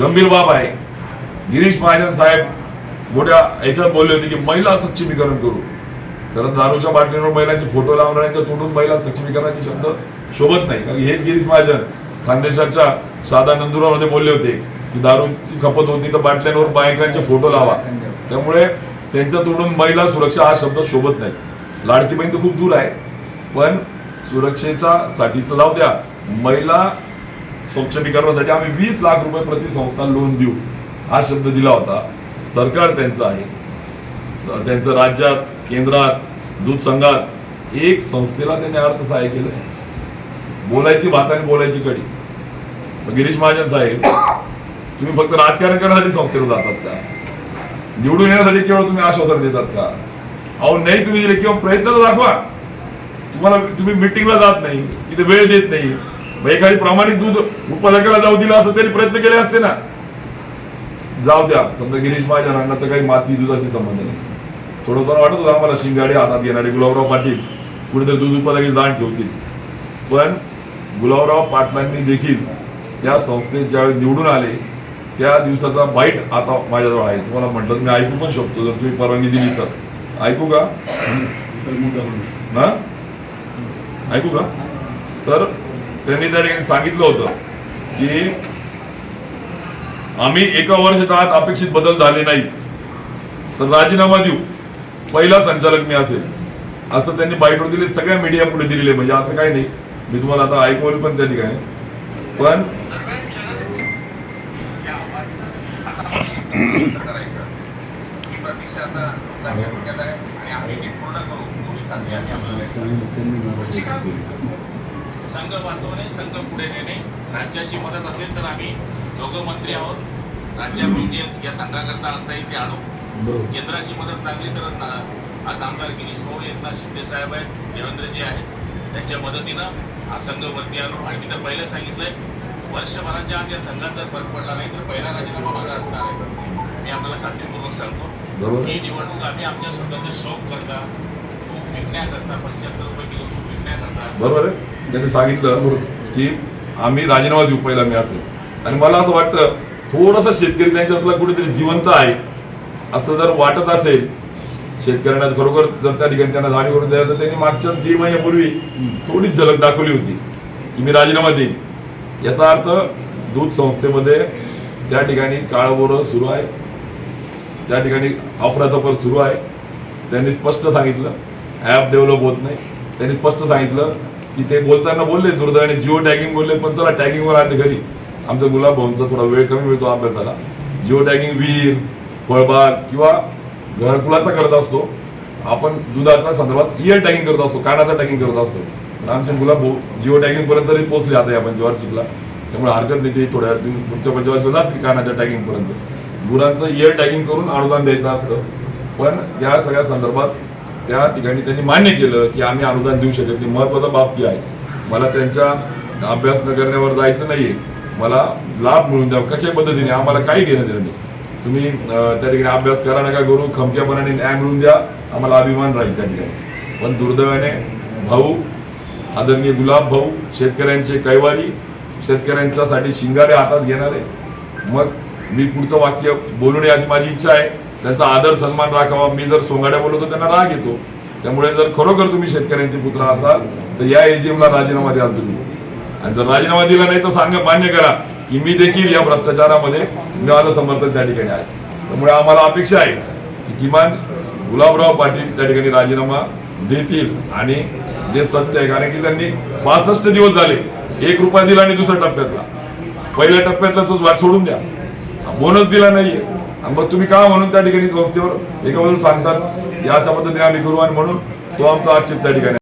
गंभीर बाब आहे. गिरीश महाजन साहेब मोठ्या याच्यात बोलले होते की महिला सक्षमीकरण करू. कारण दारूच्या बाटलीवर महिलांचे फोटो लावणाऱ्यांच्या तोंडून महिला सक्षमीकरणाचे शब्द शोभत नाही. कारण हेच गिरीश महाजन खानदेशाच्या साधा नंदुरामध्ये बोलले होते की दारूची खपत होती तर बाटल्यांवर बायकांचे फोटो लावा. त्यामुळे त्यांच्या तोंडून महिला सुरक्षा हा शब्द शोभत नाही. लाडकी बहीण तर खूप दूर आहे. पण सुरक्षेचा साठीचं लावू द्या. महिला सक्षमीकरणासाठी आम्ही वीस लाख रुपये प्रति संस्था लोन देऊ. हा शब्द दिला होता. सरकार त्यांचं आहे. त्यांचं राज्यात केंद्रात दूध संघात एक संस्थेला त्यांनी अर्थसहाय्य केलं. बोलायची भात आणि बोलायची कडी. गिरीश महाजन साहेब तुम्ही फक्त राजकारण करण्यासाठी संस्थेवर जातात का? निवडून येण्यासाठी केवळ तुम्ही आश्वासन देतात का? अहो नाही तुम्ही दिले किंवा प्रयत्न दाखवा. तुम्हाला तुम्ही मिटिंगला जात नाही. तिथे वेळ देत नाही. मग एखादी प्रामाणिक दूध उत्पादकाला जाऊ दिलं असं तरी प्रयत्न केले असते ना? जाऊ द्या. समजा गिरीश महाजनांना तर काही माती दुधाशी संबंध नाही. थोडं थोडं वाटत होतं आम्हाला शिंगाडे हातात घेणारे गुलाबराव पाटील कुठेतरी दूध उत्पादक जाण ठेवतील पण गुलाबराव पाटलांनी देखील त्या संस्थेत ज्यावेळी निवडून आले त्या दिवसाचा बाईट आता माझ्याजवळ आहे. तुम्हाला म्हटलं मी ऐकू पण शकतो. जर तुम्ही परवानगी दिली तर ऐकू का? ना ऐकू का? तर त्यांनी त्या ठिकाणी सांगितलं होतं की आम्ही एका वर्षाच्या आत अपेक्षित बदल झाले नाही. तर राजीनामा देऊ. पहिला संचालक मी असेल. असं त्यांनी बाईटवर दिले सगळ्या मीडिया पुढे दिलेले म्हणजे असं काही नाही. मी तुम्हाला आता ऐकवलं पण त्या ठिकाणी. पण संघ वाचवणे संघ पुढे नेणे. राज्याची मदत असेल तर आम्ही दोघं मंत्री आहोत. राज्यातून जे या संघाकरता आणता येईल ते आणू. केंद्राची मदत लागली तर आता आता आमदार गिरीश भाऊ एकनाथ शिंदे साहेब आहेत देवेंद्रजी आहेत त्यांच्या मदतीनं हा संघ वरती आणू. आणि मी तर पहिलं सांगितलंय वर्षभराच्या आत या संघात जर फरक पडला नाही तर पहिला राजीनामा माझा असणार आहे. मी आपल्याला खात्रीपूर्वक सांगतो. ही निवडणूक आम्ही आमच्या स्वतःच्या शौक करता. बरोबर आहे? त्यांनी सांगितलं की आम्ही राजीनामा देऊ पहिला मी असेल आणि मला असं वाटतं थोडंसं शेतकरी त्यांच्यातला कुठेतरी जिवंत आहे असं जर वाटत असेल शेतकऱ्यांना खरोखर जर त्या ठिकाणी त्यांना जाणीव करून द्यायला तर त्यांनी मागच्या तीन महिन्यापूर्वी थोडी झलक दाखवली होती की मी राजीनामा देईन. याचा अर्थ दूध संस्थेमध्ये त्या ठिकाणी काळबोरं सुरू आहे त्या ठिकाणी अफरातफर सुरू आहे. त्यांनी स्पष्ट सांगितलं ॲप डेव्हलप होत नाही. त्यांनी स्पष्ट सांगितलं की ते बोलताना बोलले दुर्दैवाने जिओ टॅगिंग बोलले पण चला टॅगिंगवर आणले घरी. आमचा गुलाब भाऊंचा थोडा वेळ कमी मिळतो अभ्यासाला जिओ टॅगिंग विहीर फळबाग किंवा घरकुलाचा करत असतो. आपण दुधाच्या संदर्भात इयर टॅगिंग करत असतो कानाचा टॅगिंग करत असतो. आमचे गुलाब भाऊ जिओ टॅगिंग पर्यंत तरी पोहोचले आता या पंचवार्षिकला. त्यामुळे हरकत नाही ते थोड्या दिवस पुढच्या पंचवार्षिकला जातील कानाच्या टॅगिंग पर्यंत. गुरांचं इयर टॅगिंग करून अनुदान द्यायचं असतं. पण या सगळ्या संदर्भात त्या ठिकाणी त्यांनी मान्य केलं की आम्ही अनुदान देऊ शकत नाही. महत्त्वाचा बाब ती आहे. मला त्यांच्या अभ्यास न करण्यावर जायचं नाहीये. मला लाभ मिळून द्यावा कशा पद्धतीने? आम्हाला काही घेणं देणं नाही. तुम्ही त्या ठिकाणी अभ्यास करा नका करू. खमक्यापणाने न्याय मिळून द्या. आम्हाला अभिमान राहील त्या ठिकाणी. पण दुर्दैवाने भाऊ आदरणीय गुलाब भाऊ शेतकऱ्यांचे कैवारी शेतकऱ्यांच्यासाठी शिंगाडे हातात घेणारे मग मी पुढचं वाक्य बोलू नये अशी माझी इच्छा आहे. त्यांचा आदर सन्मान राखावा. मी जर सोंगाड्या बोलवतो त्यांना राग येतो. त्यामुळे जर खरोखर तुम्ही शेतकऱ्यांचे पुत्र असाल तर या एजीएमला राजीनामा द्याल तुम्ही. आणि जर राजीनामा दिला नाही तर सांगा मान्य करा की मी देखील या भ्रष्टाचारामध्ये माझं समर्थन त्या ठिकाणी आहे. त्यामुळे आम्हाला अपेक्षा आहे की किमान गुलाबराव पाटील त्या ठिकाणी राजीनामा देतील. आणि जे सत्य आहे कारण की त्यांनी पासष्ट दिवस झाले एक रुपया दिला आणि दुसऱ्या टप्प्यातला. पहिल्या टप्प्यातला तो वाट सोडून द्या. बोनस दिला नाहीये. आणि मग तुम्ही का म्हणून त्या ठिकाणी संस्थेवर एका बाजूला सांगतात याच्या पद्धतीने आम्ही करू आणि म्हणून तो आमचा आक्षेप त्या ठिकाणी